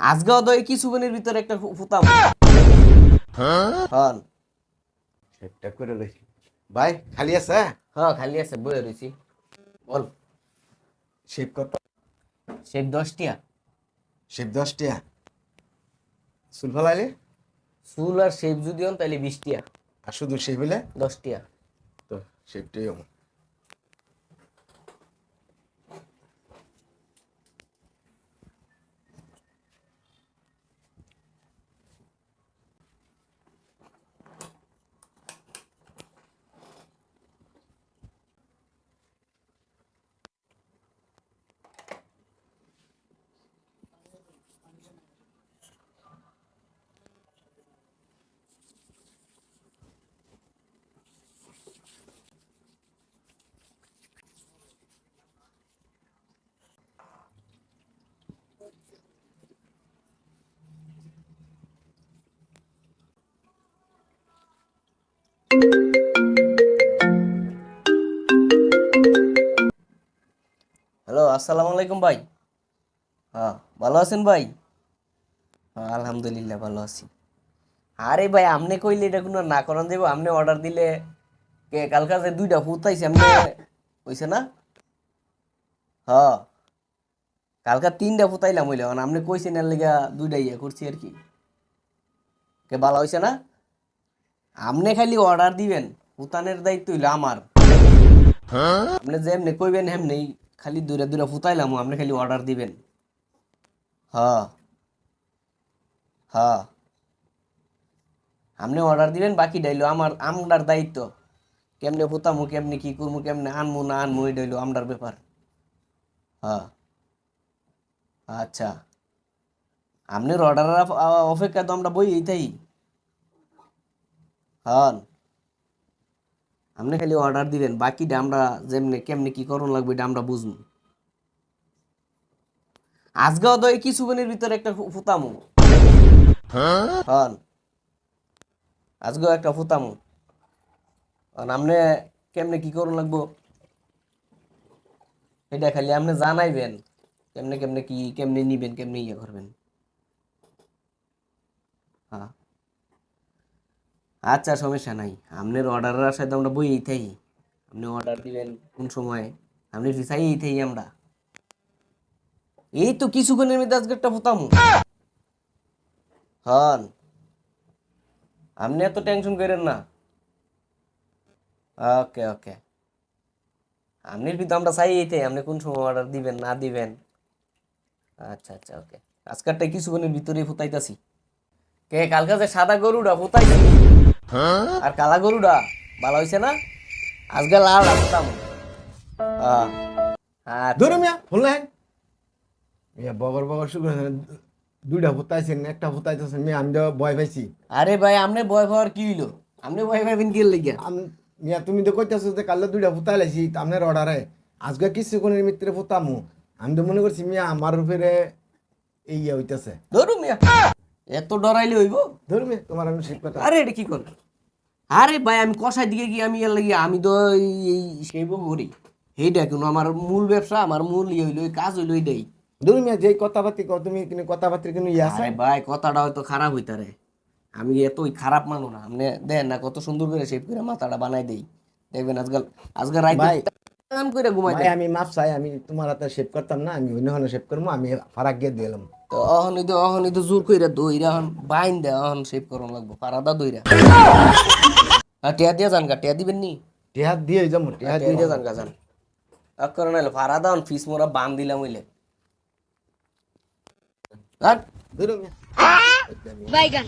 আজকেও তো এই কিছুক্ষণের ভিতরে একটা ফুতাম। হন। সেটা করে রয়েছি ভাই খালি আছে হ্যাঁ? খালি আছে বয়ে রয়েছি বল। শেপ কত? শেপ দশটিয়া। শেপ দশটিয়া? চুল ফেলাইলে? চুল আর শেপ যদি হন তাহলে বিশটিয়া। আর শুধু শেপ হলে দশটিয়া। তো শেপটাই আমার আসসালামু আলাইকুম ভাই। হ্যাঁ ভালো আছেন ভাই? হ্যাঁ আলহামদুলিল্লাহ ভালো আছি। আরে ভাই আপনি কইলে এটা কোনো না করান দেবো। আপনি অর্ডার দিলে কে কালকা যে দুইটা ফুটাইছে আপনি হইছে না? হ্যাঁ কালকা তিনটা ফুটাইলাম হইলে এখন আপনি কইছেন এর লেগা দুইটা ইয়ে করছি আর কি। কে ভালো হইছে না? আপনি খালি অর্ডার দিবেন ফুতানের দায়িত্ব হইল আমার। আপনি যেমনি কইবেন হেমনি খালি দূরে দূরে ফুটাইলাম আপনি খালি অর্ডার দিবেন। হ্যাঁ। হ্যাঁ। আপনি অর্ডার দিবেন, বাকি ডাইলো আমার, আমরার দায়িত্ব। কেমনে ফুতামু, কেমনে কি করব কেমনে আনমু, না আনমু, এই ডাইলো আমরার ব্যাপার। হ্যাঁ। আচ্ছা। আপনার অর্ডারের অপেক্ষা তো আমরা বই এইটাই হন আপনি খালি অর্ডার দিবেন বাকি আমরা যেমনি কেমনি কি করুন লাগবে এটা আমরা বুঝব আজকেও তো এই কিছুক্ষণের ভিতরে একটা ফুতামু। হন আজকেও একটা ফুতামু। আপনি কেমনে কি করুন লাগবো? এটা খালি আপনি জানাইবেন, কেমনে কেমনে কি, কেমনে নিবেন, কেমনে ইয়ে করবেন। হ্যাঁ। আচ্ছা সমস্যা নাই। আপনার অর্ডারের আসায় তো আমরা বইয়েই থাকি। আপনি অর্ডার দিবেন কোন সময়? আপনি চাইয়েই থাকি আমরা। এই তো কিছুক্ষণের মধ্যে আজকে একটা ফুতামু। হন, আপনি এত টেনশন করেন না। ওকে ওকে। আপনি কিন্তু আমরা চাইয়েই থাকি, আপনি কোন সময় অর্ডার দিবেন, না দিবেন? আচ্ছা আচ্ছা ওকে। আজকারটা কিছুক্ষণের ভিতরেই ফুতাইতাছি। কে, কালকে যে সাদা গরুটা ফুতাইছি। আর কালা গরুটা ভালো হয়েছে না? আজকে লাল রাখতাম ধরো মিয়া ফুললেন মিয়া বগর বগর শুক্র দুইটা ফুটাইছেন একটা ফুটাইতেছেন মিয়া আমি তো ভয় পাইছি। আরে ভাই আপনি ভয় পাওয়ার কি হইল? আপনি ভয় পাইবেন কি লেগে আম- মিয়া তুমি তো কইতেছো যে কালে দুইটা ফুটাই লাইছি আপনার অর্ডারে আজকে কিছুক্ষণের মিত্রে ফুটামু আমি তো মনে করছি মিয়া আমার উপরে এই ইয়ে হইতেছে। ধরু মিয়া। এত ডরাইলে হইব? ধরো মিয়া তোমার আমি কথা। আরে এটা কি কর? আরে ভাই আমি কষাই দিকে কি আমি এর লাগি আমি তো এই- সেইব করি। এইটা কিন্তু আমার মূল ব্যবসা আমার মূল ইয়ে হইল কাজ হইল এইটাই। ধরো মিয়া যেই কথাবার্তি কও তুমি কিন্তু কথাবার্তি কিন্তু ইয়ে আছে? ভাই কথাটা হয়তো খারাপ হইতারে আমি এতই খারাপ মানো না। আপনি দেন না কত সুন্দর করে শেপ করে মাথাটা বানাই দেই। দেখবেন আজকাল আজকাল ভাই। টান করে ঘুমাই আমি মাপ চাই আমি তোমার হাতে শেভ করতাম না আমি অন্য শেভ করব আমি ফারাক গিয়ে দিলাম তো অহনি তো অহনি তো জোর কইরা দইরা হন বাইন দে অহন সেভ করন লাগবো পারাদা দইরা। আর টিয়া দিয়া জান গা টিয়া দিবেন নি? টিয়া দিয়ে যাম টিয়া দিয়ে জান গা জান। আর করন হলো পারাদা হন ফিস মোরা বান দিলাম হইলে। আর Baigan.